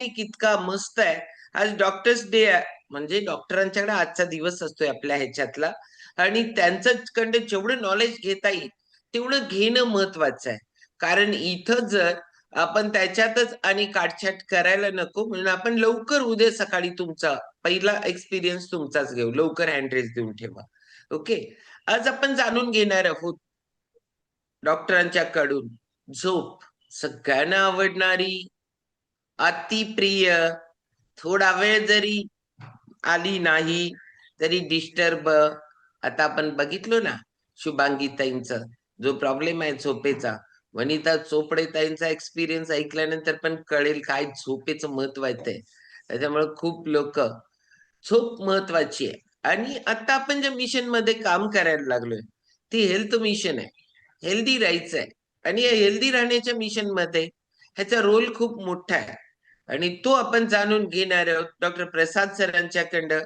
इतका मस्त आहे. आज डॉक्टर्स डे आहे. म्हणजे डॉक्टरांच्याकडे आजचा दिवस असतोय आपल्या ह्याच्यातला. आणि त्यांच्याकडे जेवढं नॉलेज घेता येईल तेवढं घेणं महत्वाचं आहे. कारण इथं जर आपण त्याच्यातच आणि काटछाट करायला नको म्हणून आपण लवकर उद्या सकाळी तुमचा पहिला एक्सपिरियन्स तुमचाच घेऊ. लवकर हँड्रेस देऊन ठेवा. ओके आज आपण जाणून घेणार आहोत डॉक्टरांच्या कडून झोप. सगळ्यांना आवडणारी अतिप्रिय थोडा वेळ जरी आली नाही तरी डिस्टर्ब आता आपण बघितलो ना शुभांगी ताईंचा जो प्रॉब्लेम आहे झोपेचा. वनिता चोपडे ताईंचा एक्सपिरियन्स ऐकल्यानंतर पण कळेल काय झोपेचं महत्त्व आहे ते. त्याच्यामुळे खूप लोक झोप महत्वाची आहे. आणि आता आपण ज्या मिशनमध्ये काम करायला लागलोय ती हेल्थ मिशन आहे. हेल्दी राहायचं आहे आणि या हेल्दी राहण्याच्या मिशनमध्ये ह्याचा रोल खूप मोठा आहे. आणि तो आपण जाणून घेणार आहोत. डॉक्टर प्रसाद सरांच्याकडं.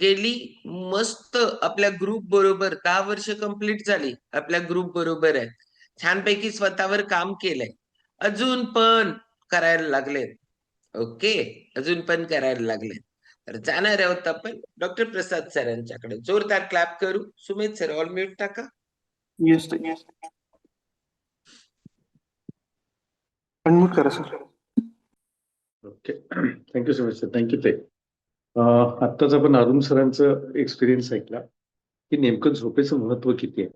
गेली मस्त आपल्या ग्रुप बरोबर दहा वर्ष कंप्लीट झाली. आपल्या ग्रुप बरोबर आहे. छानपैकी स्वतःवर काम केलंय. अजून पण करायला लागलेत. ओके अजून पण करायला लागलेत. तर जाणार आहोत आपण. डॉक्टर प्रसाद सरांच्याकडे. जोरदार क्लॅप करू. सुमित सर ऑल म्यूट टाका. येस येस अनम्यूट करा sir okay thank you so much sir thank you ते आत्ताच आपण अरुण सरांचं एक्सपिरियन्स ऐकला की नेमकं झोपेचं महत्त्व किती आहे?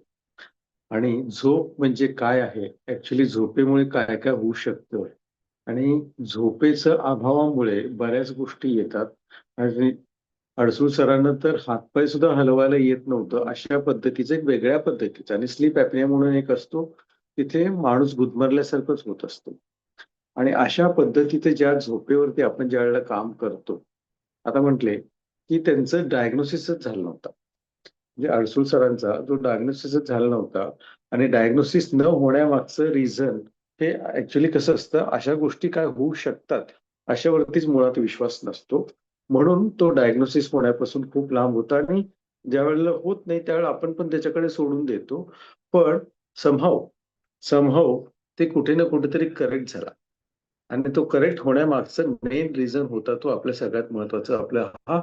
आणि झोप म्हणजे काय आहे? ऍक्च्युली झोपेमुळे काय काय होऊ शकतं? आणि झोपेचं अभावामुळे बऱ्याच गोष्टी येतात. आणि अडसूळ सरांना तर हातपाय सुद्धा हलवायला येत नव्हतं. अशा पद्धतीचं एक वेगळ्या पद्धतीचं. आणि स्लीप ऍपनिया म्हणून एक असतो तिथे माणूस गुदमरल्यासारखंच होत असतो. आणि अशा पद्धतीचे ज्या झोपेवरती आपण ज्या वेळेला काम करतो आता म्हटले की त्यांचं डायग्नोसिसच झालं नव्हतं. म्हणजे अडसूळ सरांचा जो डायग्नोसिसच झाला नव्हता आणि डायग्नोसिस न होण्यामागचं रिझन हे ऍक्च्युली कसं असतं अशा गोष्टी काय होऊ शकतात अशावरतीच मुळात विश्वास नसतो. म्हणून तो डायग्नोसिस होण्यापासून खूप लांब होता आणि ज्या वेळेला होत नाही त्यावेळेला आपण पण त्याच्याकडे सोडून देतो. पण समहाव समहाव ते कुठे ना कुठेतरी करेक्ट झाला. आणि तो करेक्ट होण्यामागचं मेन रिझन होता तो आपल्या सगळ्यात महत्त्वाचा. आपला हा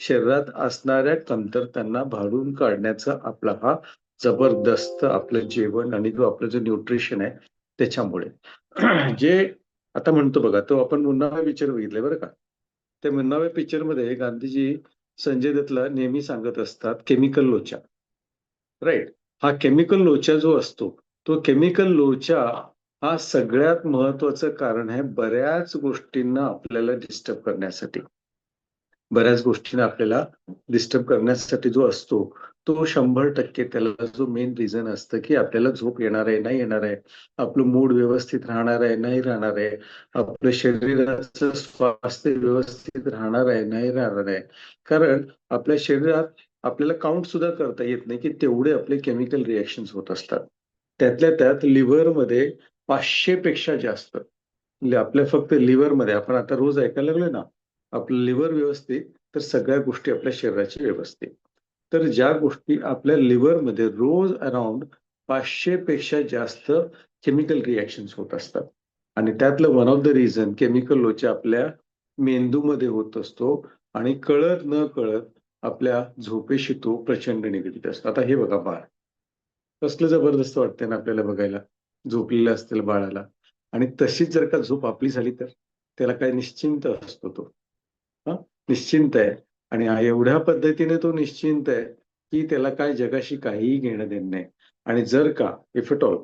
शरीरात असणाऱ्या कमतरतांना भाडून काढण्याचा आपला हा जबरदस्त आपलं जेवण आणि जो आपलं जो न्यूट्रिशन आहे त्याच्यामुळे. जे आता म्हणतो बघा तो आपण मुन्नावे पिक्चर बघितले बरं का? त्या मुन्नावे पिक्चरमध्ये गांधीजी संजय दत्तला नेहमी सांगत असतात केमिकल लोचा. राईट हा केमिकल लोचा जो असतो तो केमिकल लोचा हा सगळ्यात महत्वाचं कारण आहे बऱ्याच गोष्टींना आपल्याला डिस्टर्ब करण्यासाठी. बऱ्याच गोष्टींना आपल्याला डिस्टर्ब करण्यासाठी जो असतो तो शंभर टक्के त्याला जो मेन रिझन असतं की आपल्याला झोप येणार आहे नाही येणार आहे आपलं मूड व्यवस्थित राहणार आहे नाही राहणार आहे आपलं शरीराचं स्वास्थ्य व्यवस्थित राहणार आहे नाही राहणार आहे. कारण आपल्या शरीरात आपल्याला काउंट सुद्धा करता येत नाही की तेवढे आपले केमिकल रिॲक्शन होत असतात. त्यातल्या त्यात लिव्हरमध्ये पाचशे पेक्षा जास्त. म्हणजे आपल्या फक्त लिव्हरमध्ये आपण आता रोज ऐकायला लागलोय ना आपलं लिव्हर व्यवस्थित तर सगळ्या गोष्टी आपल्या शरीराची व्यवस्थित. तर ज्या गोष्टी आपल्या लिव्हरमध्ये रोज अराउंड पाचशे पेक्षा जास्त केमिकल रिॲक्शन होत असतात. आणि त्यातलं one of the reason chemical लोच्या आपल्या मेंदूमध्ये होत असतो आणि कळत न कळत आपल्या झोपेशी तो प्रचंड निगडीत असतो. आता हे बघा बाळ. कसलं जबरदस्त वाटते ना आपल्याला बघायला. झोपलेलं असतील बाळाला. आणि तशीच जर का झोप आपली झाली तर त्याला काय निश्चिंत असतो तो. हा? निश्चिंत आहे. आणि एवढ्या पद्धतीने तो निश्चिंत आहे की त्याला काय जगाशी काहीही घेणं देणं नाही. आणि जर का इफ इट ऑल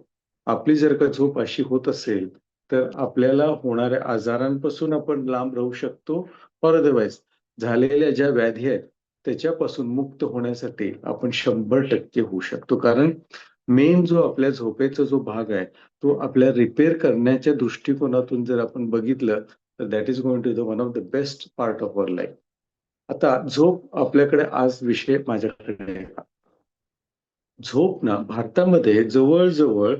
आपली जर का झोप अशी होत असेल तर आपल्याला होणाऱ्या आजारांपासून आपण लांब राहू शकतो. फॉर अदरवाईज झालेल्या ज्या व्याधी आहेत त्याच्यापासून मुक्त होण्यासाठी आपण शंभर टक्के होऊ शकतो. कारण मेन जो आपल्या झोपेचा जो भाग आहे तो आपल्या रिपेअर करण्याच्या दृष्टिकोनातून जर आपण बघितलं तर that is going to the one of the best part of our life आता झोप आपल्याकडे आज विषय माझ्याकडे झोप ना भारतामध्ये जवळजवळ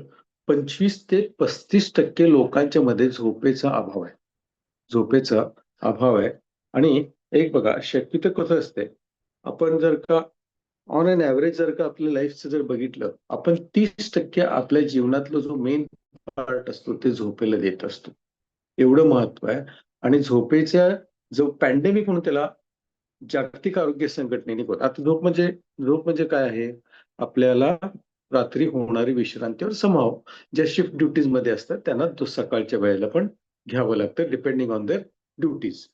पंचवीस ते पस्तीस टक्के लोकांच्या मध्ये झोपेचा अभाव आहे. झोपेचा अभाव आहे. आणि एक बघा शक्यतो कसं असते आपण जर का ऑन अन ऍव्हरेज जर का आपल्या लाईफचं जर बघितलं आपण तीस टक्के आपल्या जीवनातला जो मेन पार्ट असतो ते झोपेला देत असतो. एवढं महत्त्व आहे. आणि झोपेच्या जो पॅन्डेमिक म्हणून त्याला जागतिक आरोग्य संघटनेने आता झोप म्हणजे झोप म्हणजे काय आहे? आपल्याला रात्री होणारी विश्रांतीवर समाव ज्या शिफ्ट ड्युटीजमध्ये असतात त्यांना सकाळच्या वेळेला पण घ्यावं लागतं डिपेंडिंग ऑन देअर ड्युटीज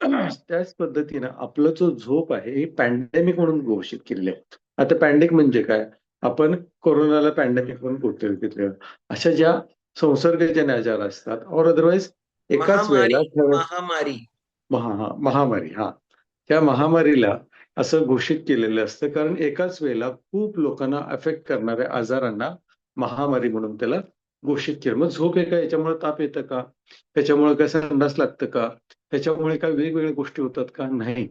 त्याच पद्धतीनं आपलं जो झोप आहे ही पॅन्डेमिक म्हणून घोषित केलेली आहे. आता पॅन्डेमिक म्हणजे काय? आपण कोरोनाला पॅन्डेमिक म्हणून घोषित अशा ज्या संसर्गजन्य आजार असतात और अदरवाईज एकाच वेळेला महामारी. महा महामारी हा. त्या महामारीला असं घोषित केलेलं असतं कारण एकाच वेळेला खूप लोकांना अफेक्ट करणाऱ्या आजारांना महामारी म्हणून त्याला घोषित केलं. मग झोप आहे का याच्यामुळे ताप येतं का? त्याच्यामुळे काय संडास लागतं का? त्याच्यामुळे काय वेगवेगळ्या गोष्टी होतात का? नाही.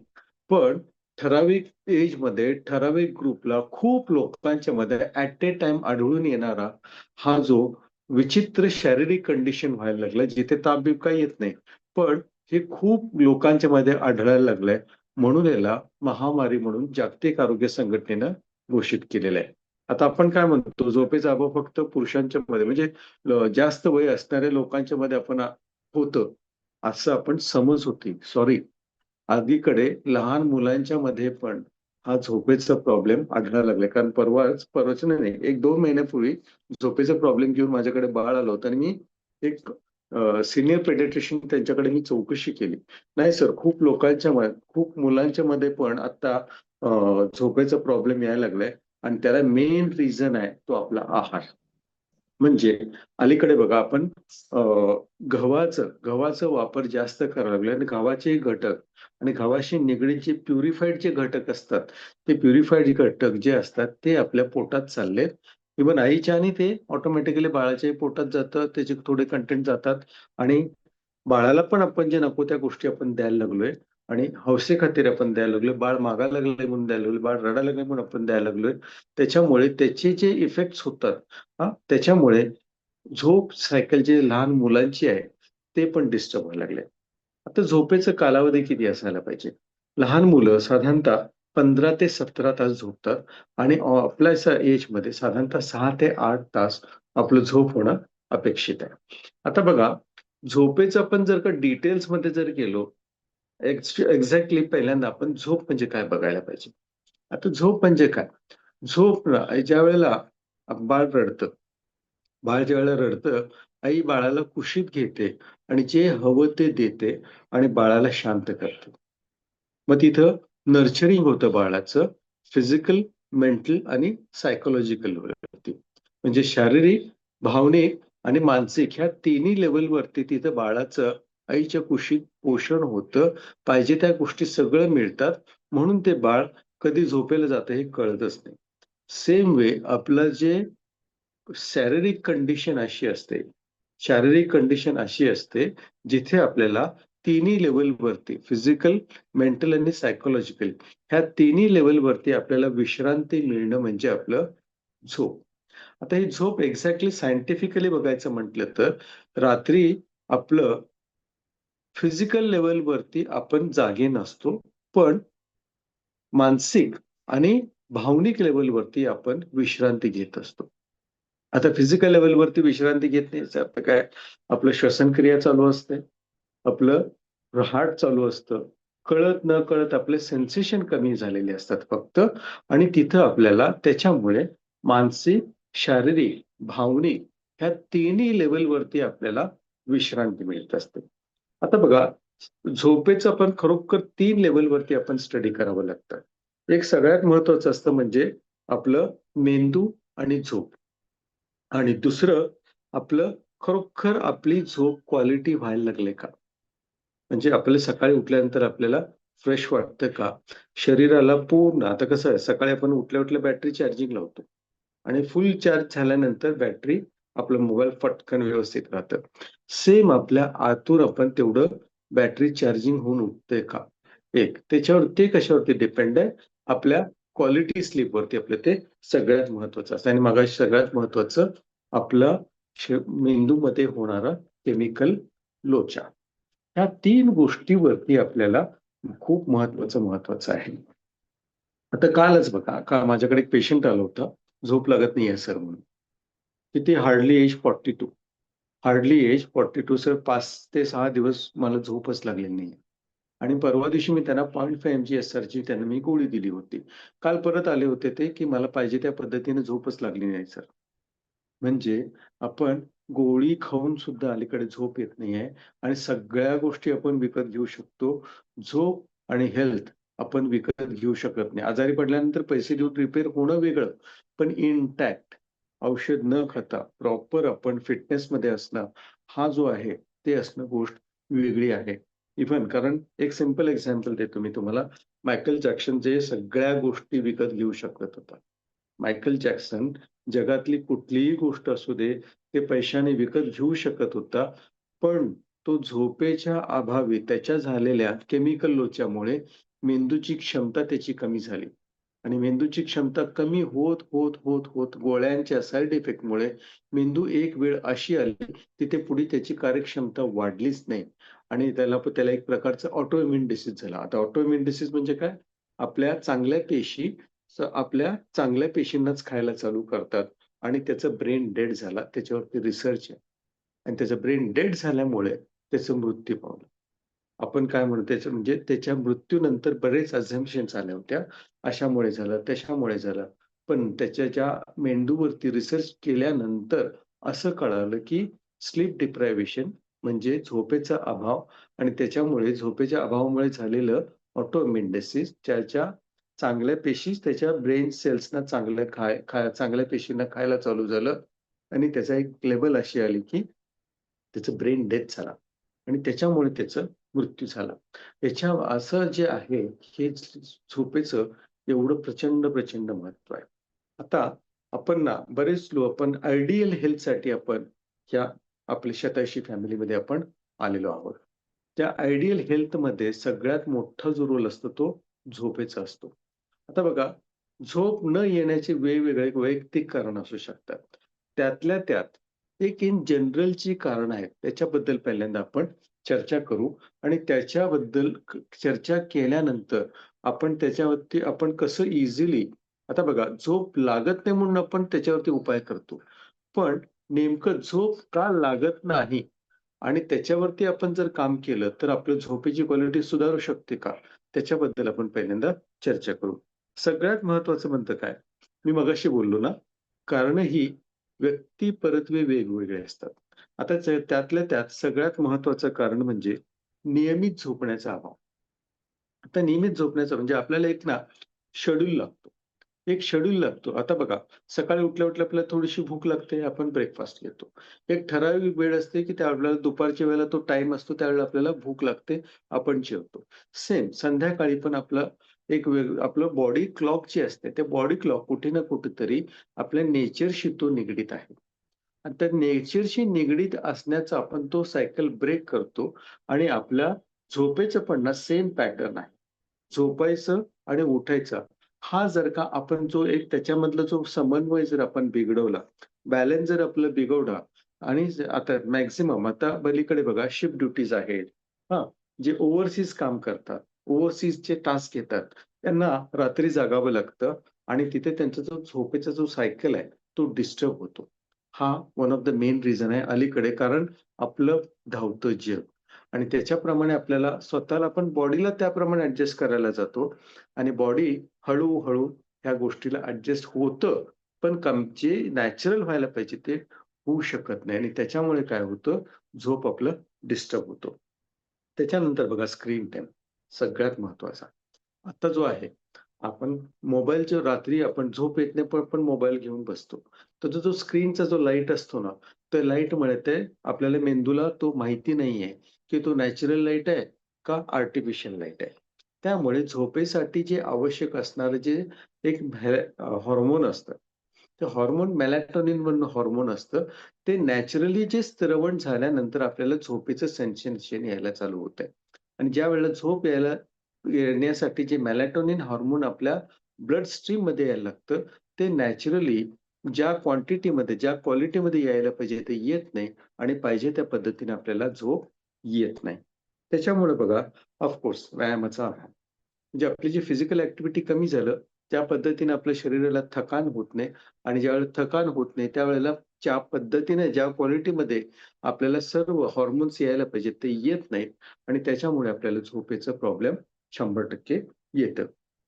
पण ठराविक एजमध्ये ठराविक ग्रुपला खूप लोकांच्या मध्ये ऍट ए टाइम आढळून येणारा हा जो विचित्र शारीरिक कंडिशन व्हायला लागला जिथे ताप बीप काही येत नाही. पण हे खूप लोकांच्या मध्ये आढळायला लागलंय. म्हणून याला महामारी म्हणून जागतिक आरोग्य संघटनेनं घोषित केलेलं आहे. आता आपण काय म्हणतो झोपेचा अभाव फक्त पुरुषांच्या मध्ये म्हणजे जास्त वय असणाऱ्या लोकांच्या मध्ये आपण होतं असं आपण समज होती. सॉरी आधीकडे लहान मुलांच्या मध्ये पण हा झोपेचा प्रॉब्लेम आढळायला लागला कारण परवाच परवाच नाही एक दोन महिन्यापूर्वी झोपेचा प्रॉब्लेम घेऊन माझ्याकडे बाळ आलं होतं आणि मी एक सिनियर पेडेट्रिशियन त्यांच्याकडे मी चौकशी केली. नाही सर खूप लोकांच्या खूप मुलांच्या मध्ये पण आता झोपेचा प्रॉब्लेम यायला लागलाय. आणि त्याला मेन रिझन आहे तो आपला आहार. म्हणजे अलीकडे बघा आपण गव्हाचं गव्हाचा वापर जास्त करावा लागला आणि गव्हाचे घटक आणि गव्हाशी निगडीत जे प्युरिफाईड जे घटक असतात ते प्युरिफाईड घटक जे असतात ते आपल्या पोटात चाललेत. इव्हन आईच्या आणि ते ऑटोमॅटिकली बाळाच्याही पोटात जातं त्याचे थोडे कंटेंट जातात आणि बाळाला पण आपण जे नको त्या गोष्टी आपण द्यायला लागलोय. आणि हौसे खातीर आपण द्यायला लागलोय बाळ मागा लागले म्हणून द्यायला लागलोय बाळ रडायला लागले म्हणून आपण द्यायला लागलोय. त्याच्यामुळे त्याचे जे इफेक्ट्स होतात हा त्याच्यामुळे झोप सायकल जे लहान मुलांची आहे ते पण डिस्टर्ब व्हायला लागले. आता झोपेचा कालावधी किती असायला पाहिजे? लहान मुलं साधारणतः पंधरा ते सतरा तास झोपतात आणि आपल्या एजमध्ये साधारणतः सहा ते आठ तास आपलं झोप होणं अपेक्षित आहे. आता बघा झोपेचं आपण जर का डिटेल्समध्ये जर गेलो एक्झॅक्टली पहिल्यांदा आपण झोप म्हणजे काय बघायला पाहिजे. आता झोप म्हणजे काय? झोप ना ज्या वेळेला बाळ रडतं बाळ ज्या वेळेला रडतं आई बाळाला कुशीत घेते आणि जे हवं ते देते आणि बाळाला शांत करते. मग तिथं नर्चरिंग होतं बाळाचं फिजिकल मेंटल आणि सायकोलॉजिकल वरती. म्हणजे शारीरिक भावनिक आणि मानसिक ह्या तिन्ही लेवलवरती तिथं बाळाचं आईच्या कुशीत पोषण होतं. पाहिजे त्या गोष्टी सगळं मिळतात. म्हणून ते बाळ कधी झोपेला जातं हे कळतच नाही. सेम वे आपलं जे शारीरिक कंडिशन अशी असते. शारीरिक कंडिशन अशी असते जिथे आपल्याला तिन्ही लेवलवरती फिजिकल मेंटल आणि सायकोलॉजिकल ह्या तिन्ही लेवलवरती आपल्याला विश्रांती मिळणं म्हणजे आपलं झोप. आता ही झोप एक्झॅक्टली सायंटिफिकली बघायचं म्हटलं तर रात्री आपलं फिजिकल लेवलवरती आपण जागे नसतो पण मानसिक आणि भावनिक लेवलवरती आपण विश्रांती घेत असतो. आता फिजिकल लेवलवरती विश्रांती घेत नाही आता अर्थ काय? आपलं श्वसनक्रिया चालू असते आपलं रहाट चालू असतं. कळत न कळत आपले सेन्सेशन कमी झालेले असतात फक्त आणि तिथं आपल्याला त्याच्यामुळे मानसिक शारीरिक भावनिक ह्या तिन्ही लेवलवरती आपल्याला विश्रांती मिळत असते. आता बघा झोपेचं आपण खरोखर तीन लेवलवरती आपण स्टडी करावं लागतं. एक सगळ्यात महत्वाचं असतं म्हणजे आपलं मेंदू आणि झोप. आणि दुसरं आपलं खरोखर आपली झोप क्वालिटी व्हायला लागले का? म्हणजे आपल्याला सकाळी उठल्यानंतर आपल्याला फ्रेश वाटतं का? शरीराला पूर्ण आता कसं आहे सकाळी आपण उठल्या उठल्या बॅटरी चार्जिंग लावतो. आणि फुल चार्ज झाल्यानंतर बॅटरी आपलं मोबाईल फटकन व्यवस्थित राहतं. सेम आपल्या आतून आपण तेवढं बॅटरी चार्जिंग होऊन उठतंय का? एक त्याच्यावर ते कशावरती डिपेंड आहे? आपल्या क्वालिटी स्लीपवरती आपलं ते सगळ्यात महत्वाचं असतं. आणि मग सगळ्यात महत्वाचं आपलं मेंदूमध्ये होणारा केमिकल लोचा. ह्या तीन गोष्टीवरती आपल्याला खूप महत्वाचं महत्वाचं आहे. आता कालच बघा का माझ्याकडे एक पेशंट आलं होतं. झोप लागत नाही आहे सर म्हणून. किती hardly age forty two hardly age forty two sir पाच ते सहा दिवस मला झोपच लागलेली नाही आणि परवा दिवशी मी त्यांना point five M G S आरची त्यांना मी गोळी दिली होती. काल परत आले होते ते की मला पाहिजे त्या पद्धतीने झोपच लागली नाही सर म्हणजे आपण गोळी खाऊन सुद्धा अलीकडे झोप येत नाहीये आणि सगळ्या गोष्टी आपण विकत घेऊ शकतो. झोप आणि हेल्थ आपण विकत घेऊ शकत नाही. आजारी पडल्यानंतर पैसे देऊन रिपेअर होणं वेगळं पण इंटॅक्ट औषध न खाता प्रॉपर आपण फिटनेस मध्ये असणं हा जो आहे ते असणं गोष्ट वेगळी आहे. इव्हन कारण एक सिंपल एक्झाम्पल देतो मी तुम्हाला. मायकल जॅक्सन जे सगळ्या गोष्टी विकत घेऊ शकत होता. मायकल जॅक्सन जगातली कुठलीही गोष्ट असू दे ते पैशाने विकत घेऊ शकत होता. पण तो झोपेच्या अभावी त्याच्या झालेल्या केमिकल लोच्यामुळे मेंदूची क्षमता त्याची कमी झाली. आणि मेंदूची क्षमता कमी होत होत होत होत गोळ्यांच्या साईड इफेक्टमुळे मेंदू एक वेळ अशी आली तिथे पुढे त्याची कार्यक्षमता वाढलीच नाही. आणि त्याला त्याला एक प्रकारचा ऑटोइम्युन डिसीज झाला. आता ऑटोइम्युन डिसीज म्हणजे काय? आपल्या चांगल्या पेशी आपल्या चांगल्या पेशींनाच खायला चालू करतात. आणि त्याचं ब्रेन डेड झाला त्याच्यावरती रिसर्च आहे. आणि त्याचं ब्रेन डेड झाल्यामुळे त्याचं मृत्यू पावलं. आपण काय म्हणतो त्याचं म्हणजे त्याच्या मृत्यूनंतर बरेच अझम्पन्स आल्या होत्या. अशामुळे झालं तशामुळे झालं. पण त्याच्या ज्या मेंदूवरती रिसर्च केल्यानंतर असं कळालं की स्लीप डिप्रायव्हेशन म्हणजे झोपेचा अभाव आणि त्याच्यामुळे झोपेच्या अभावामुळे झालेलं ऑटोइम्युन डिसीज ज्याच्या चांगल्या पेशी त्याच्या ब्रेन सेल्सना चांगल्या खाय खा चांगल्या पेशींना खायला चालू झालं. आणि त्याचा एक लेवल अशी आली की त्याचं ब्रेन डेथ झाला. आणि त्याच्यामुळे त्याचं मृत्यू झाला. याच्या असं जे आहे हे झोपेचं एवढं प्रचंड प्रचंड महत्त्व आहे. आता आपण ना बरेच लोक आपण आयडियल हेल्थसाठी आपण ह्या आपल्या शताशी फॅमिलीमध्ये आपण आलेलो आहोत. त्या आयडियल हेल्थमध्ये सगळ्यात मोठा जो रोल असतो तो झोपेचा असतो. आता बघा झोप न येण्याचे वेगवेगळे वैयक्तिक कारण असू शकतात. त्यातल्या त्यात एक इन जनरलची कारण आहेत त्याच्याबद्दल पहिल्यांदा आपण चर्चा करू आणि त्याच्याबद्दल चर्चा केल्यानंतर आपण त्याच्यावरती आपण कसं इझिली आता बघा झोप लागत नाही म्हणून आपण त्याच्यावरती उपाय करतो. पण नेमकं झोप का लागत नाही आणि त्याच्यावरती आपण जर काम केलं तर आपलं झोपेची क्वालिटी सुधारू शकते का? त्याच्याबद्दल आपण पहिल्यांदा चर्चा करू. सगळ्यात महत्वाचं म्हणतं काय? मी मगाशी बोललो ना? कारण ही व्यक्ती परत्वे वेगवेगळे असतात. आता त्यातल्या त्यात सगळ्यात महत्वाचं कारण म्हणजे नियमित झोपण्याचा अभाव. आता नियमित झोपण्याचा म्हणजे आपल्याला एक ना शेड्यूल लागतो. एक शेड्यूल लागतो. आता बघा सकाळी उठल्या उठल्या आपल्याला थोडीशी भूक लागते आपण ब्रेकफास्ट घेतो. एक ठराविक वेळ असते की त्या आपल्याला दुपारच्या वेळेला तो टाइम असतो त्यावेळेला आपल्याला भूक लागते आपण जेवतो. सेम संध्याकाळी पण आपलं एक वेग आपलं बॉडी क्लॉक जी असते त्या बॉडी क्लॉक कुठे ना कुठेतरी आपल्या नेचरशी तो निगडीत आहे. आणि त्या नेचरशी निगडीत असण्याचा आपण तो सायकल ब्रेक करतो आणि आपल्या झोपेचं पण ना सेम पॅटर्न आहे. झोपायचं आणि उठायचं. हा जर का आपण जो एक त्याच्यामधला जो समन्वय जर आपण बिघडवला बॅलन्स जर आपलं बिघडला आणि आता मॅक्झिमम आता बलीकडे बघा शिफ्ट ड्युटीज आहेत. हा जे ओव्हरसीज काम करतात ओव्हरसीजचे टास्क घेतात त्यांना रात्री जागावं लागतं आणि तिथे त्यांचा जो झोपेचा जो सायकल आहे तो डिस्टर्ब होतो. हा one of the main reason आहे अलीकडे कारण आपलं धावतं जग. आणि त्याच्याप्रमाणे आपल्याला स्वतःला पण बॉडीला त्याप्रमाणे ऍडजस्ट करायला जातो. आणि बॉडी हळूहळू ह्या गोष्टीला ऍडजस्ट होतं पण कम जे नॅचरल व्हायला पाहिजे ते होऊ शकत नाही. आणि त्याच्यामुळे काय होतं? झोप आपलं डिस्टर्ब होतो. त्याच्यानंतर बघा स्क्रीन टाइम सगळ्यात महत्त्वाचा. आता जो आहे आपण मोबाईलच्या रात्री आपण झोप येत नाही पण आपण मोबाईल घेऊन बसतो. तर तो जो स्क्रीनचा जो लाइट असतो ना त्या लाईटमुळे ते आपल्याला मेंदूला तो माहिती नाही आहे की तो नॅचरल लाइट आहे का आर्टिफिशियल लाइट आहे. त्यामुळे झोपेसाठी जे आवश्यक असणारं जे एक हॉर्मोन असतं ते हॉर्मोन मेलॅटोनिन म्हणून हॉर्मोन असतं ते नॅचरली जे स्त्रवण झाल्यानंतर आपल्याला झोपेचं सेन्सेशन यायला चालू होत. आहे आणि ज्या वेळेला झोप यायला येण्यासाठी जे मेलॅटोनिन हॉर्मोन आपल्या ब्लड स्ट्रीममध्ये यायला लागतं ते नॅचरली ज्या क्वांटिटीमध्ये ज्या क्वालिटीमध्ये यायला पाहिजे ते येत नाही आणि पाहिजे त्या पद्धतीने आपल्याला झोप येत नाही. त्याच्यामुळे बघा ऑफकोर्स व्यायामाचा अभाव. म्हणजे आपली जी फिजिकल ऍक्टिव्हिटी कमी झालं त्या पद्धतीने आपल्या शरीराला थकान होत नाही आणि ज्यावेळेला थकान होत नाही त्यावेळेला ज्या पद्धतीने ज्या क्वालिटीमध्ये आपल्याला सर्व हॉर्मोन्स यायला पाहिजे ते येत नाहीत आणि त्याच्यामुळे आपल्याला झोपेचा प्रॉब्लेम शंभर टक्के येतं.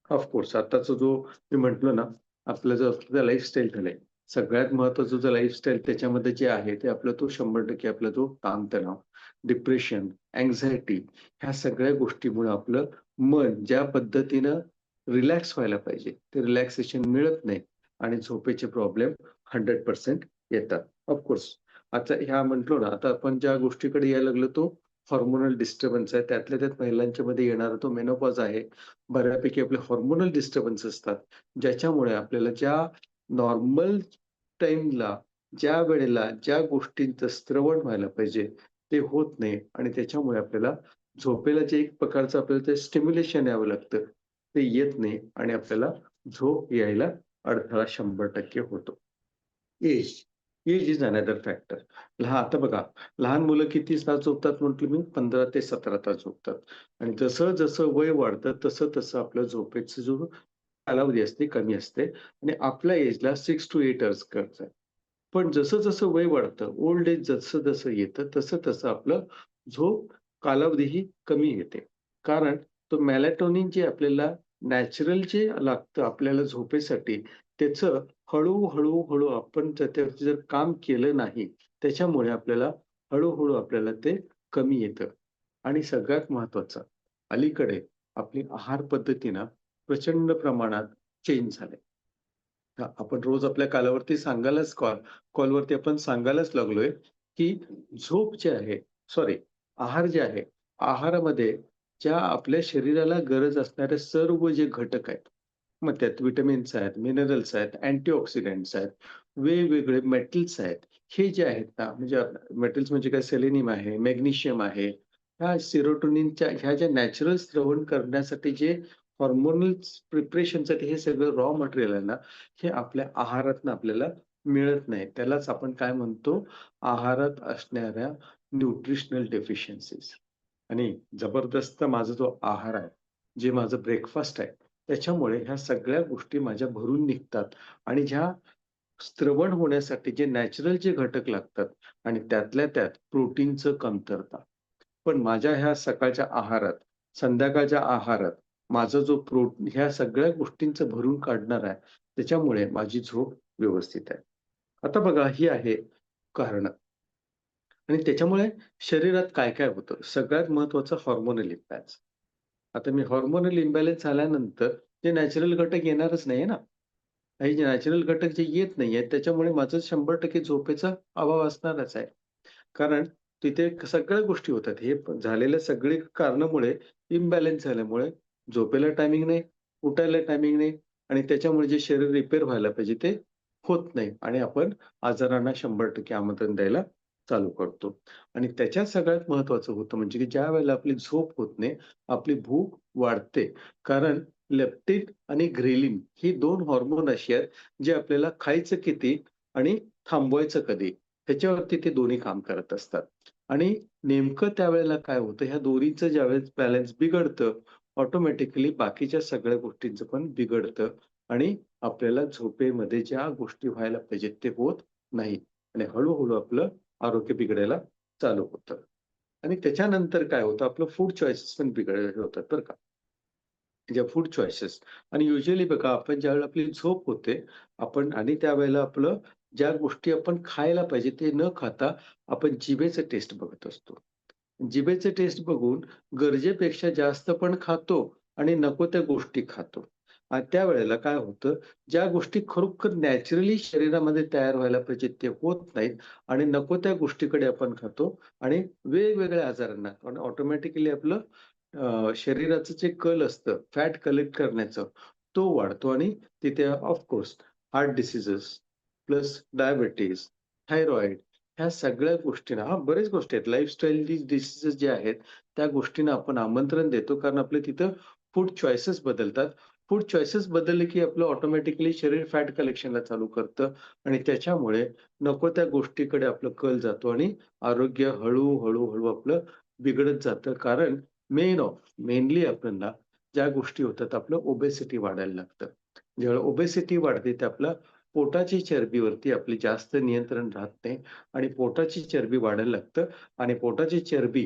ऑफकोर्स आताचा जो मी म्हंटल ना आपलं जो लाईफस्टाईल झालंय सगळ्यात महत्वाचं जो लाईफस्टाईल त्याच्यामध्ये जे आहे ते आपलं तो शंभर टक्के आपला जो ताणतणाव डिप्रेशन अँझायटी ह्या सगळ्या गोष्टीमुळे आपलं मन ज्या पद्धतीनं रिलॅक्स व्हायला पाहिजे ते रिलॅक्सेशन मिळत नाही आणि झोपेचे प्रॉब्लेम हंड्रेड पर्सेंट येतात. ऑफकोर्स आता ह्या म्हटलो ना आता आपण ज्या गोष्टीकडे यायला लागलो तो हॉर्मोनल डिस्टर्बन्स आहे. त्यातल्या त्यात महिलांच्या मध्ये येणारा तो मेनोपॉज आहे. बऱ्यापैकी आपले हॉर्मोनल डिस्टर्बन्स असतात ज्याच्यामुळे आपल्याला ज्या नॉर्मल टाइमला ज्या वेळेला ज्या गोष्टींचं श्रवण व्हायला पाहिजे ते होत नाही. आणि त्याच्यामुळे आपल्याला झोपेला जे एक प्रकारचं आपल्याला ते स्टिम्युलेशन यावं लागतं. ते येत नाही आणि आपल्याला झोप यायला अडथळा शंभर टक्के होतो. Age age is another factor लहान आता बघा लहान मुलं किती तास झोपतात म्हटलं मी? पंधरा ते सतरा तास झोपतात. आणि जसं जसं वय वाढतं तसं तसं आपलं झोपेचं जो कालावधी असते कमी असते आणि आपल्या एजला सिक्स टू एट इयर्स करतात पण जसं जसं वय वाढतं ओल्ड एज जसं जसं येतं तसं तसं आपलं झोप कालावधीही कमी येते. कारण तो मॅलेटोनिन जे आपल्याला नॅचरल जे लागतं आपल्याला झोपेसाठी त्याचं हळूहळू हळू आपण त्याच्यावरती जर काम केलं नाही त्याच्यामुळे आपल्याला हळूहळू आपल्याला ते कमी येतं. आणि सगळ्यात महत्वाचं अलीकडे आपली आहार पद्धतीनं प्रचंड प्रमाणात चेंज झाले. आपण रोज आपल्या कालावरती सांगायलाच कॉल कॉलवरती आपण सांगायलाच लागलोय की झोप जे आहे सॉरी आहार जे आहे आहारामध्ये ज्या आपल्या शरीराला गरज असणारे सर्व जे घटक आहेत मग त्यात विटॅमिन्स आहेत मिनरल्स आहेत अँटीऑक्सिडंट्स आहेत वेगवेगळे मेटल्स आहेत हे जे आहेत ना म्हणजे मेटल्स म्हणजे काय सेलेनियम आहे मॅग्नेशियम आहे ह्या सिरोटोनिनच्या ह्या ज्या नॅचरल श्रवण करण्यासाठी जे हॉर्मोनल प्रिपरेशनसाठी हे सगळं रॉ मटेरियल आहे ना हे आपल्या आहारातनं आपल्याला मिळत नाही. त्यालाच आपण काय म्हणतो? आहारात असणाऱ्या न्यूट्रिशनल डेफिशियन्सीज आणि जबरदस्त माझा जो आहार आहे जे माझं ब्रेकफास्ट आहे त्याच्यामुळे ह्या सगळ्या गोष्टी माझ्या भरून निघतात. आणि ज्या स्त्रवण होण्यासाठी जे नॅचरल जे घटक लागतात आणि त्यातल्या त्यात प्रोटीनचं कमतरता. पण माझ्या ह्या सकाळच्या आहारात संध्याकाळच्या आहारात माझा जो प्रोटीन ह्या सगळ्या गोष्टींचं भरून काढणार आहे त्याच्यामुळे माझी झोप व्यवस्थित आहे. आता बघा ही आहे कारण. आणि त्याच्यामुळे शरीरात काय काय होतं? सगळ्यात महत्वाचं हॉर्मोनल इम्बॅलन्स आता मी हॉर्मोनल इम्बॅलन्स झाल्यानंतर जे नॅचरल घटक येणारच नाही ना. हे जे नॅचरल घटक जे येत नाहीये त्याच्यामुळे माझं शंभर टक्के झोपेचा अभाव असणारच आहे. कारण तिथे सगळ्या गोष्टी होतात. हे झालेल्या सगळी कारणामुळे इम्बॅलन्स झाल्यामुळे झोपेला टायमिंग नाही उठायला टायमिंग नाही आणि त्याच्यामुळे जे शरीर रिपेअर व्हायला पाहिजे ते होत नाही आणि आपण आजारांना शंभर टक्के आमंत्रण द्यायला चालू करतो. आणि त्याच्यात सगळ्यात महत्वाचं होतं म्हणजे की ज्या वेळेला आपली झोप होत नाही आपली भूक वाढते. कारण लेप्टिन आणि ग्रेलिन ही दोन हॉर्मोन अशी आहेत जे आपल्याला खायचं किती आणि थांबवायचं कधी ह्याच्यावरती ते दोन्ही काम करत असतात. आणि नेमकं त्यावेळेला काय होतं ह्या दोन्हीचं ज्यावेळेस बॅलन्स बिघडतं ऑटोमॅटिकली बाकीच्या सगळ्या गोष्टींचं पण बिघडतं आणि आपल्याला झोपेमध्ये ज्या गोष्टी व्हायला पाहिजेत ते होत नाही आणि हळूहळू आपलं आरोग्य बिघडायला चालू होतं. आणि त्याच्यानंतर काय होतं? आपलं फूड चॉईसेस पण बिघड होतात बरं का. ज्या फूड चॉईसेस आणि युजली बघा आपण ज्यावेळेला आपली झोप होते आपण आणि त्यावेळेला आपलं ज्या गोष्टी आपण खायला पाहिजे ते न खाता आपण जिभेचे टेस्ट बघत असतो. जिभेचे टेस्ट बघून गरजेपेक्षा जास्त पण खातो आणि नको त्या गोष्टी खातो. आणि त्यावेळेला काय होतं ज्या गोष्टी खरोखर नॅचरली शरीरामध्ये तयार व्हायला पाहिजे ते होत नाहीत आणि नको त्या गोष्टीकडे आपण खातो आणि वेगवेगळ्या आजारांना कारण ऑटोमॅटिकली आपलं शरीराचं जे कल असतं फॅट कलेक्ट करण्याचं तो वाढतो आणि तिथे of course heart diseases plus diabetes thyroid ह्या सगळ्या गोष्टींना हा बरेच गोष्टी आहेत. लाईफस्टाईल डिसिजेस जे आहेत त्या गोष्टींना आपण आमंत्रण देतो कारण आपले तिथं फूड चॉईसेस बदलतात. फूड चॉईसेस बदलले की आपलं ऑटोमॅटिकली शरीर फॅट कलेक्शनला चालू करतं आणि त्याच्यामुळे नको त्या गोष्टीकडे आपलं कल जातो आणि आरोग्य हळूहळू हळू आपलं बिघडत जातं. कारण मेन ऑफ मेनली आपल्याला ज्या गोष्टी होतात आपलं ओबेसिटी वाढायला लागतं. जेव्हा ओबेसिटी वाढते ते आपलं पोटाची चरबीवरती आपली जास्त नियंत्रण राहत नाही आणि पोटाची चरबी वाढायला लागतं आणि पोटाची चरबी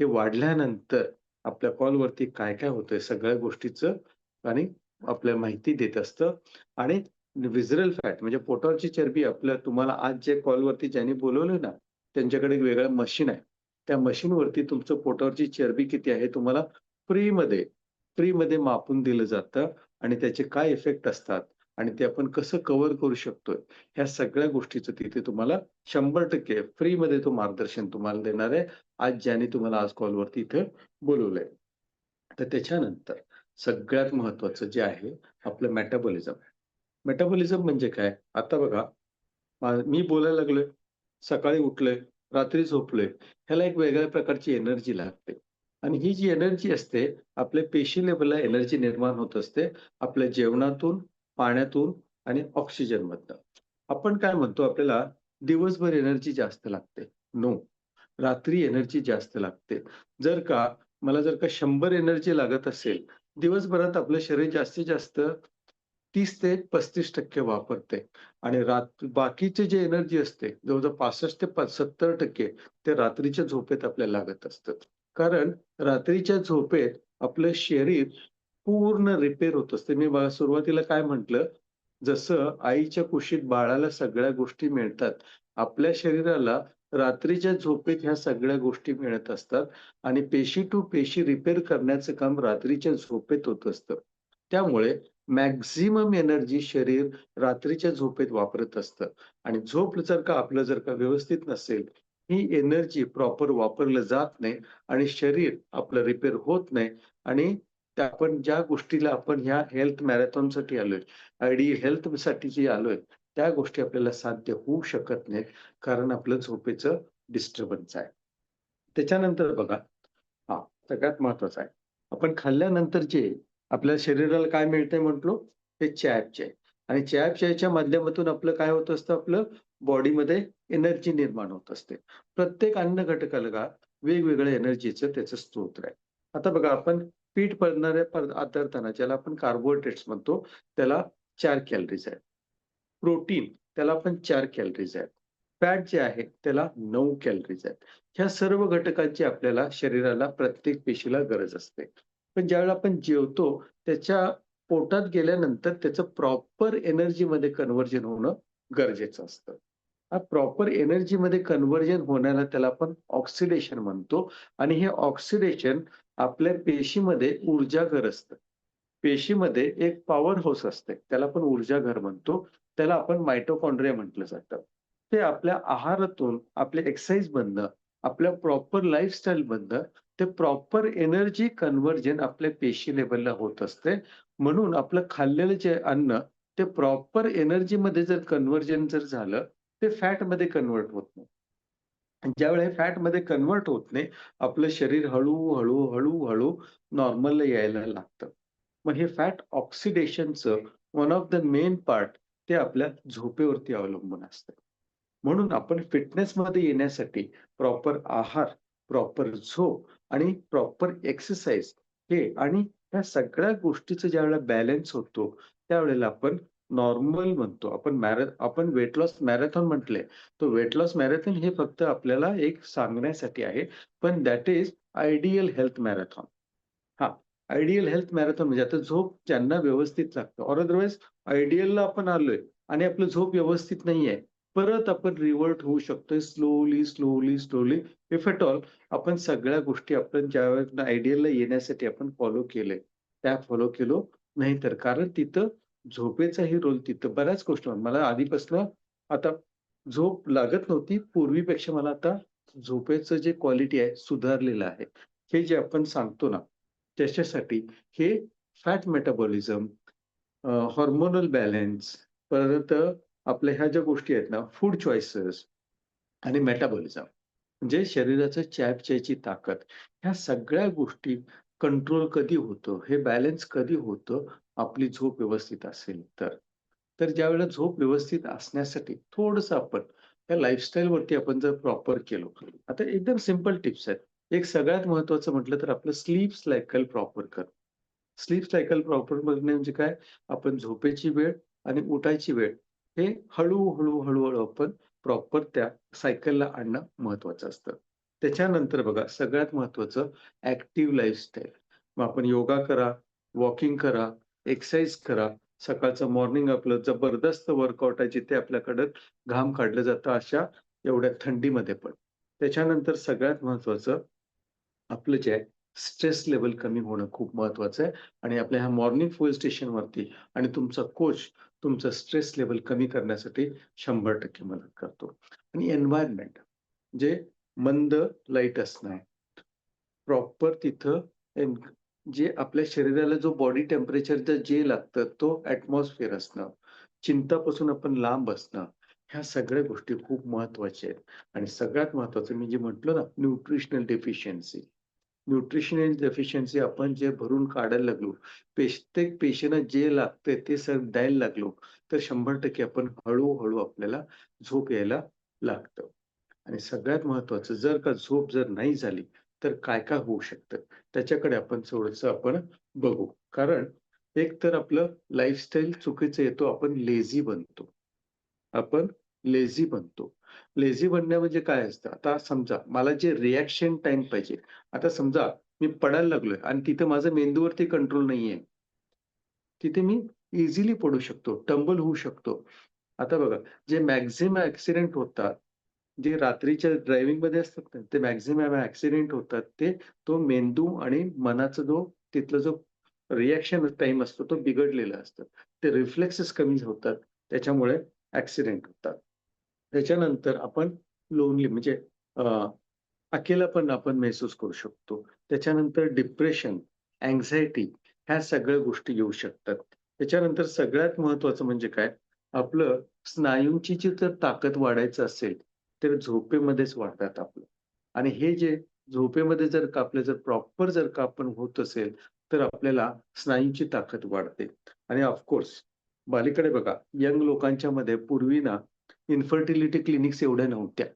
हे वाढल्यानंतर आपल्या कॉलवरती काय काय होतंय सगळ्या गोष्टीचं आणि आपल्याला माहिती देत असतं. आणि विजरल फॅट म्हणजे पोटावरची चरबी आपल्या तुम्हाला आज जे कॉलवरती ज्यांनी बोलवलं ना त्यांच्याकडे एक वेगळं मशीन आहे. त्या मशीनवरती तुमचं पोटावरची चरबी किती आहे तुम्हाला फ्रीमध्ये फ्रीमध्ये मापून दिलं जातं आणि त्याचे काय इफेक्ट असतात? आणि ते आपण कसं कव्हर करू शकतोय? ह्या सगळ्या गोष्टीचं तिथे तुम्हाला शंभर टक्के फ्रीमध्ये तो मार्गदर्शन तुम्हाला देणार आहे. आज ज्याने तुम्हाला आज कॉलवरती इथे बोलवलंय. तर त्याच्यानंतर सगळ्यात महत्वाचं जे आहे आपलं मेटाबॉलिझम मेटाबॉलिझम म्हणजे काय? आता बघा मी बोलायला लागलोय सकाळी उठलोय रात्री झोपलोय ह्याला एक वेगळ्या प्रकारची एनर्जी लागते. आणि ही जी एनर्जी असते आपल्या पेशी लेवलला एनर्जी निर्माण होत असते आपल्या जेवणातून पाण्यातून आणि ऑक्सिजन मधनं. आपण काय म्हणतो? आपल्याला दिवसभर एनर्जी जास्त लागते. नो रात्री एनर्जी जास्त लागते. जर का मला जर का शंभर एनर्जी लागत असेल दिवसभरात आपलं शरीर जास्तीत जास्त तीस ते पस्तीस टक्के वापरते. आणि रात बाकीचे जे एनर्जी असते जवळजवळ पासष्ट ते सत्तर टक्के ते रात्रीच्या झोपेत आपल्याला लागत असतं. कारण रात्रीच्या झोपेत आपलं शरीर पूर्ण रिपेअर होत असते. मी बघा सुरुवातीला काय म्हंटल? जसं आईच्या कुशीत बाळाला सगळ्या गोष्टी मिळतात आपल्या शरीराला रात्रीच्या झोपेत ह्या सगळ्या गोष्टी मिळत असतात आणि पेशी टू पेशी रिपेअर करण्याचं काम रात्रीच्या झोपेत होत असतं. त्यामुळे मॅक्झिमम एनर्जी शरीर रात्रीच्या झोपेत वापरत असतं. आणि झोप जर का आपलं जर का व्यवस्थित नसेल ही एनर्जी प्रॉपर वापरलं जात नाही आणि शरीर आपलं रिपेअर होत नाही आणि त्या आपण ज्या गोष्टीला आपण ह्या हेल्थ मॅरेथॉनसाठी आलोय आयडी हेल्थसाठी जे आलोय त्या गोष्टी आपल्याला साध्य होऊ शकत नाहीत कारण आपलं झोपेचं डिस्टर्बन्स आहे. त्याच्यानंतर बघा हा सगळ्यात महत्वाचं आहे. आपण खाल्ल्यानंतर जे आपल्या शरीराला काय मिळतंय म्हटलो ते चॅपचे आणि चॅपच्या माध्यमातून आपलं काय होत असतं आपलं? बॉडीमध्ये एनर्जी निर्माण होत असते. प्रत्येक अन्न घटकाला का वेगवेगळ्या एनर्जीचं त्याचं स्तोत्र आहे. आता बघा आपण पीठ पडणाऱ्या पदार्थांना ज्याला आपण कार्बोहायड्रेट्स म्हणतो त्याला चार कॅलरीज आहेत. प्रोटीन त्याला आपण चार कॅलरीज आहेत. फॅट जे आहे त्याला नऊ कॅलरीज आहेत. ह्या सर्व घटकांची आपल्याला शरीराला प्रत्येक पेशीला गरज असते. पण ज्यावेळेला आपण जेवतो त्याच्या पोटात गेल्यानंतर त्याचं प्रॉपर एनर्जीमध्ये कन्व्हर्जन होणं गरजेचं असतं. हा प्रॉपर एनर्जीमध्ये कन्व्हर्जन होण्याला त्याला आपण ऑक्सिडेशन म्हणतो. आणि हे ऑक्सिडेशन आपल्या पेशीमध्ये ऊर्जा घर असतं. पेशीमध्ये एक पॉवर हाऊस असते. त्याला आपण ऊर्जाघर म्हणतो. त्याला आपण मायटोकॉन्ड्रिया म्हटलं जातं. ते आपल्या आहारातून आपल्या एक्सरसाइज बंद आपल्या प्रॉपर लाईफस्टाईल बंद ते प्रॉपर एनर्जी कन्व्हर्जन आपल्या पेशी लेवलला होत असते. म्हणून आपलं खाल्लेलं जे अन्न ते प्रॉपर एनर्जीमध्ये जर कन्व्हर्जन जर झालं ते फॅटमध्ये कन्वर्ट होत नाही. ज्यावेळेस फॅटमध्ये कन्वर्ट होत नाही आपलं शरीर हळूहळू हळूहळू नॉर्मल यायला लागतं. मग हे fat ऑक्सिडेशनचं one of the main part ते आपल्या झोपेवरती अवलंबून असतं. म्हणून आपण फिटनेसमध्ये येण्यासाठी प्रॉपर आहार प्रॉपर झोप आणि प्रॉपर एक्सरसाइज हे आणि ह्या सगळ्या गोष्टीचं ज्यावेळेला बॅलन्स होतो त्यावेळेला आपण नॉर्मल म्हणतो. आपण मॅरे आपण वेट लॉस मॅरेथॉन म्हटले तर वेट लॉस मॅरेथॉन हे फक्त आपल्याला एक सांगण्यासाठी आहे. पण that is ideal health marathon हा आयडियल हेल्थ मॅरेथॉन म्हणजे आता झोप ज्यांना व्यवस्थित लागतं. ऑर अदरवाईज आयडियलला आपण आलोय आणि आपलं झोप व्यवस्थित नाहीये. परत आपण रिवर्ट होऊ शकतोय slowly slowly slowly if at all आपण सगळ्या गोष्टी आपण ज्या वेळेला आयडियलला येण्यासाठी आपण फॉलो केले त्या फॉलो केलो. नाही तर कारण तिथं झोपेचाही रोल तिथं बऱ्याच गोष्टी मला आधीपासून आता झोप लागत नव्हती. पूर्वीपेक्षा मला आता झोपेचं जे क्वालिटी आहे सुधारलेलं आहे. हे जे आपण सांगतो ना त्याच्यासाठी हे फॅट मेटाबॉलिझम हॉर्मोनल बॅलन्स परत आपल्या ह्या ज्या गोष्टी आहेत ना फूड चॉईसेस आणि मेटाबॉलिझम म्हणजे शरीराचं चॅपच्याची ताकद ह्या सगळ्या गोष्टी कंट्रोल कधी होतं हे बॅलन्स कधी होतं आपली झोप व्यवस्थित असेल तर. तर ज्यावेळेला झोप व्यवस्थित असण्यासाठी थोडस आपण त्या लाईफस्टाईल वरती आपण जर प्रॉपर केलो. आता एकदम सिंपल टिप्स आहेत. एक सगळ्यात महत्वाचं म्हटलं तर आपलं स्लीप सायकल प्रॉपर कर स्लीप सायकल प्रॉपर बघणे म्हणजे काय? आपण झोपेची वेळ आणि उठायची वेळ हे हळूहळू हळूहळू आपण प्रॉपर त्या सायकलला आणणं महत्वाचं असतं. त्याच्यानंतर बघा सगळ्यात महत्वाचं ऍक्टिव्ह लाईफस्टाईल. मग आपण योगा करा, वॉकिंग करा, एक्सरसाइज करा. सकाळचं मॉर्निंग आपलं जबरदस्त वर्कआउट आहे जिथे आपल्याकडं घाम काढलं जातं अशा एवढ्या थंडीमध्ये पण. त्याच्यानंतर सगळ्यात महत्वाचं आपलं जे आहे स्ट्रेस लेवल कमी होणं खूप महत्वाचं आहे आणि आपल्या ह्या मॉर्निंग फुल स्टेशनवरती आणि तुमचा कोच तुमचं स्ट्रेस लेवल कमी करण्यासाठी 100% मदत करतो. आणि एन्व्हायरमेंट जे मंद लाइट असणं. आहे प्रॉपर तिथं जे आपल्या शरीराला जो बॉडी टेम्परेचर जे लागतं तो ॲटमॉस्फिअर असणं. चिंतापासून आपण लांब असणं. ह्या सगळ्या गोष्टी खूप महत्त्वाच्या आहेत. आणि सगळ्यात महत्वाचं मी जे म्हटलं ना न्यूट्रिशनल डेफिशियन्सी. न्यूट्रिशनल डेफिशियन्सी आपण जे भरून काढायला लागलो, प्रत्येक पेशींना जे लागतंय ते सर द्यायला लागलो, तर 100% आपण हळू-हळू आपल्याला झोप यायला लागतं. आणि सगळ्यात महत्वाचं जर का झोप जर नाही झाली, तर काय-काय होऊ शकतं? त्याच्याकडे आपण थोडंसं आपण बघू. कारण एक तर आपलं लाईफस्टाईल चुकीचं येतो, आपण लेझी बनतो. आपण लेझी बनतो. लेझी बनण्या म्हणजे काय असतं? आता समजा मला जे रिॲक्शन टाइम पाहिजे. आता समजा मी पडायला लागलोय आणि तिथं माझं मेंदूवरती कंट्रोल नाहीये. तिथे मी इझिली पडू शकतो, टंबल होऊ शकतो. आता बघा जे मॅक्झिमम ऍक्सिडेंट होतात, जे रात्रीच्या ड्रायव्हिंगमध्ये असतात ना, ते मॅक्झिमम ऍक्सिडेंट होतात ते तो मेंदू आणि मनाचा जो तिथला जो रिॲक्शन टाईम असतो तो बिघडलेला असतो. ते रिफ्लेक्सेस कमी होतात. त्याच्यामुळे ऍक्सिडेंट होतात. त्याच्यानंतर आपण लोनली म्हणजे अकेला पण आपण महसूस करू शकतो. त्याच्यानंतर डिप्रेशन, अँझायटी ह्या सगळ्या गोष्टी येऊ शकतात. त्याच्यानंतर सगळ्यात महत्वाचं म्हणजे काय? आपलं स्नायूंची जी जर ताकद वाढायचं असेल, ते झोपेमध्येच वाढतात आपलं. आणि हे जे झोपेमध्ये जर का आपलं जर प्रॉपर जर का आपण होत असेल, तर आपल्याला स्नायूंची ताकद वाढते. आणि ऑफकोर्स अलीकडे बघा यंग लोकांच्यामध्ये पूर्वी ना इन्फर्टिलिटी क्लिनिक्स एवढ्या नव्हत्या.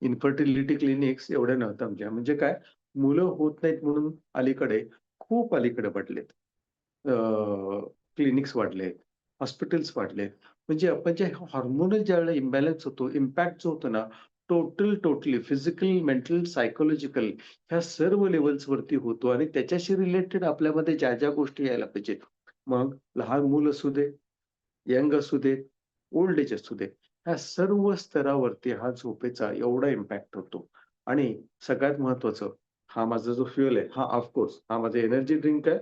इन्फर्टिलिटी क्लिनिक्स एवढ्या नव्हत्या म्हणजे म्हणजे काय? मुलं होत नाहीत म्हणून अलीकडे खूप अलीकडे पडलेत. अ, क्लिनिक्स वाढलेत, हॉस्पिटल्स वाढलेत. म्हणजे आपण जे हॉर्मोनल ज्यावेळेला इम्बॅलन्स होतो, इम्पॅक्ट जो होतो ना, total totally physical, mental, psychological ह्या सर्व लेवल्सवरती होतो आणि त्याच्याशी रिलेटेड आपल्यामध्ये ज्या-ज्या गोष्टी यायला पाहिजेत. मग लहान मूल असू दे, यंग असू देत, ओल्ड एज असू दे. ह्या सर्व स्तरावरती हा झोपेचा एवढा इम्पॅक्ट होतो. आणि सगळ्यात महत्वाचं हा माझा जो फ्युअल आहे, हा ऑफकोर्स हा माझा एनर्जी ड्रिंक आहे.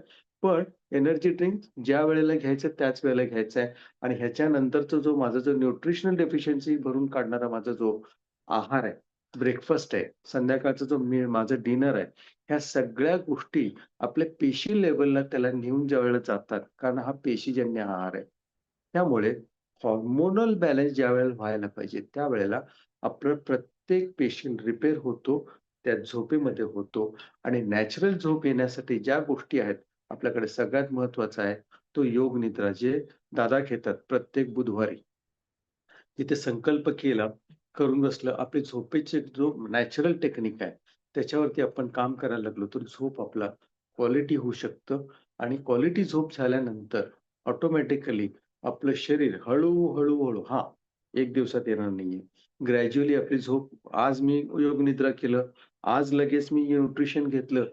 पण एनर्जी ड्रिंक ज्या वेळेला घ्यायचं त्याच वेळेला घ्यायचं आहे. आणि ह्याच्यानंतरचा जो माझा जो न्यूट्रिशनल डेफिशियन्सी भरून काढणारा माझा जो आहार आहे, ब्रेकफास्ट आहे, संध्याकाळचा जो मी माझं डिनर आहे, ह्या सगळ्या गोष्टी आपल्या पेशी लेवलला त्याला नेऊन ज्या वेळेला जातात, कारण हा पेशीजन्य आहार आहे. त्यामुळे हॉर्मोनल बॅलन्स ज्या वेळेला व्हायला पाहिजे, त्यावेळेला आपलं प्रत्येक पेशी रिपेअर होतो, त्या झोपेमध्ये होतो आणि नॅचरल झोप येण्यासाठी ज्या गोष्टी आहेत, आपल्याकडे सगळ्यात महत्त्वाचा आहे, तो योग निद्रा जे दादा घेतात प्रत्येक बुधवारी. तिथे संकल्प केला, करून बसलं, आपली झोपेची जो नॅचरल टेक्निक आहे, त्याच्यावरती आपण काम करायला लागलो, तर झोप आपला क्वालिटी होऊ शकतं आणि क्वालिटी झोप झाल्यानंतर ऑटोमॅटिकली आपलं शरीर हळू-हळू, हळू हा एक दिवसात येणार नाहीये. ग्रॅज्युअली आपली झोप आज मी योग निद्रा केलं, आज लगेच मी न्यूट्रिशन घेतलं,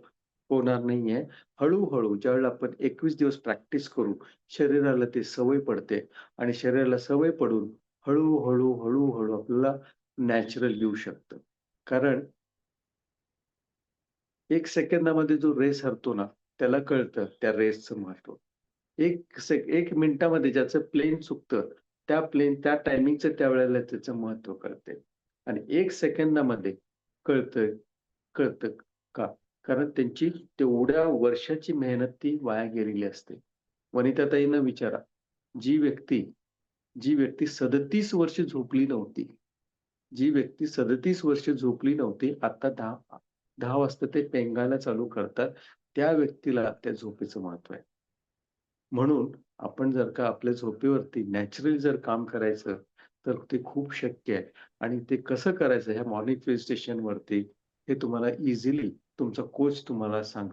होणार नाहीये. हळूहळू ज्यावेळेला आपण 21 दिवस प्रॅक्टिस करू, शरीराला ती सवय पडते आणि शरीराला सवय पडून हळू-हळू, हळू-हळू आपल्याला नॅचरल येऊ शकतं. कारण एक सेकंदामध्ये जो रेस हरतो ना, त्याला कळतं त्या रेसचं महत्त्व एक सेक एक मिनिटामध्ये ज्याचं प्लेन चुकतं, त्या प्लेन त्या टायमिंगचं त्यावेळेला त्याचं महत्त्व कळते. आणि एक सेकंदामध्ये कळतं कळतं का? कारण त्यांची तेवढ्या वर्षाची मेहनत ती वाया गेलेली असते. वनिताताईंना विचारा, जी व्यक्ती जी व्यक्ती 37 वर्ष झोपली नव्हती, जी व्यक्ती 37 वर्ष झोपली नव्हती, आता दहा दहा वाजता ते पेंगायला चालू करतात. त्या व्यक्तीला त्या झोपेचं महत्त्व आहे. म्हणून आपण जर का आपल्या झोपेवरती नॅचरल जर काम करायचं, तर ते खूप शक्य आहे. आणि ते कसं करायचं ह्या मॉर्निंग स्टेशन वरती हे तुम्हाला इझिली तुमचा कोच तुम्हाला सांगतो.